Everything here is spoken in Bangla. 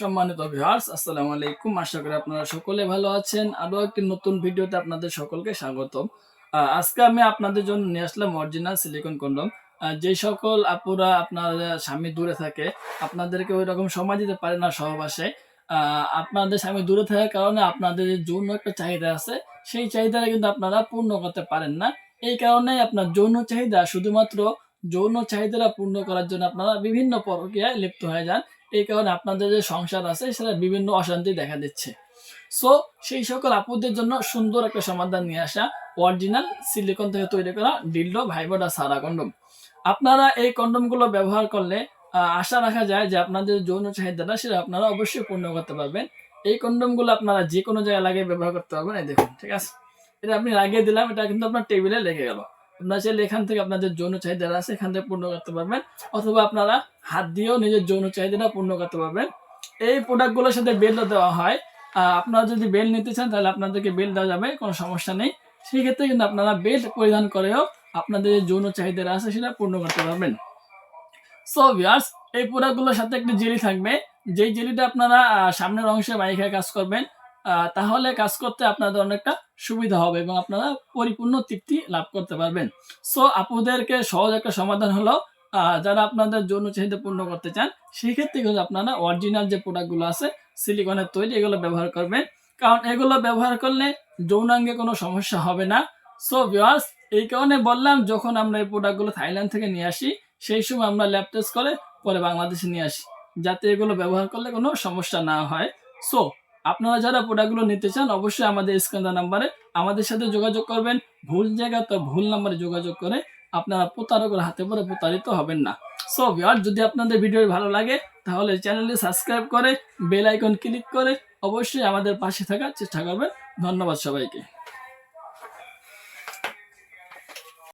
সম্মানিত ভিউয়ার্স আসসালামু আলাইকুম। আশা করি আপনারা সকলে ভালো আছেন। আরও একটি নতুন ভিডিওতে আপনাদের সকলকে স্বাগতম। আহ, আজকে আমি আপনাদের জন্য নিয়ে আসলাম অরিজিনাল সিলিকন কন্ডম যে সকল আপুরা আপনার স্বামী দূরে থাকে আপনাদেরকে ওই রকম সময় দিতে পারে না সহবাসে। আপনাদের স্বামী দূরে থাকার কারণে আপনাদের যৌন একটা চাহিদা আছে সেই চাহিদাটা কিন্তু আপনারা পূর্ণ করতে পারেন না। এই কারণে আপনার যৌন চাহিদা শুধুমাত্র যৌন চাহিদাটা পূর্ণ করার জন্য আপনারা বিভিন্ন প্রক্রিয়ায় লিপ্ত হয়ে যান। এই কারণে আপনাদের যে সংসার আছে, সেটা বিভিন্ন অশান্তি দেখা দিচ্ছে। সো সেই সকল আপুদের জন্য সুন্দর একটা সমাধান নিয়ে আসা অরিজিনাল সিলিকন থেকে তৈরি করা ডিল্ডো ভাইবোডা সারা কন্ডম আপনারা এই কন্ডমগুলো ব্যবহার করলে আশা রাখা যায় যে আপনাদের যৌন চাহিদাটা সেটা আপনারা অবশ্যই পূর্ণ করতে পারবেন। এই কন্ডমগুলো আপনারা যে কোনো জায়গায় লাগিয়ে ব্যবহার করতে পারবেন। এই দেখুন, ঠিক আছে? এটা আপনি লাগিয়ে দিলাম, এটা কিন্তু আপনার টেবিলে লেগে গেল। আপনারা চাইলে এখান থেকে আপনাদের যৌন চাহিদা আছে, এখান থেকে পূর্ণ করতে পারবেন। অথবা আপনারা হাত দিয়েও নিজের যৌন চাহিদাটা পূর্ণ করতে পারবেন। এই প্রোডাক্টগুলোর সাথে বেলও দেওয়া হয়। আপনারা যদি বেল নিতে চান, তাহলে আপনাদেরকে বেল দেওয়া যাবে, কোনো সমস্যা নেই। সেই ক্ষেত্রে কিন্তু আপনারা বেল্ট পরিধান করেও আপনাদের যে যৌন চাহিদা আছে, সেটা পূর্ণ করতে পারবেন। সো ভিয়ার্স এই প্রোডাক্টগুলোর সাথে একটি জেলি থাকবে। যেই জেলিটা আপনারা সামনের অংশে মাইখায় কাজ করবেন তাহলে কাজ করতে আপনাদের অনেকটা সুবিধা হবে এবং আপনারা পরিপূর্ণ তৃপ্তি লাভ করতে পারবেন। সো আপুদেরকে সহজ একটা সমাধান হলো যারা আপনাদের যৌন চাহিদা পূর্ণ করতে চান সেই ক্ষেত্রে কিন্তু আপনারা অরিজিনাল যে প্রোডাক্টগুলো আছে সিলিকনের তৈরি, এগুলো ব্যবহার করবেন। কারণ এগুলো ব্যবহার করলে যৌনাঙ্গে কোনো সমস্যা হবে না। সো ভিউয়ার্স এই কারণে বললাম, যখন আমরা এই প্রোডাক্টগুলো থাইল্যান্ড থেকে নিয়ে আসি, সেই সময় আমরা ল্যাব টেস্ট করে পরে বাংলাদেশে নিয়ে আসি, যাতে এগুলো ব্যবহার করলে কোনো সমস্যা না হয়। সো আপনারা যারা প্রোডাক্টগুলো নিতে চান, অবশ্যই আমাদের স্ক্যানার নাম্বারে আমাদের সাথে যোগাযোগ করবেন। ভুল জায়গা তো ভুল নাম্বারে যোগাযোগ করে আপনারা প্রতারকের হাতে পরে প্রতারিত হবেন না। সো ভিউয়ার যদি আপনাদের ভিডিও ভালো লাগে, তাহলে চ্যানেলটি সাবস্ক্রাইব করে বেল আইকন ক্লিক করে অবশ্যই আমাদের পাশে থাকার চেষ্টা করবেন। ধন্যবাদ সবাইকে।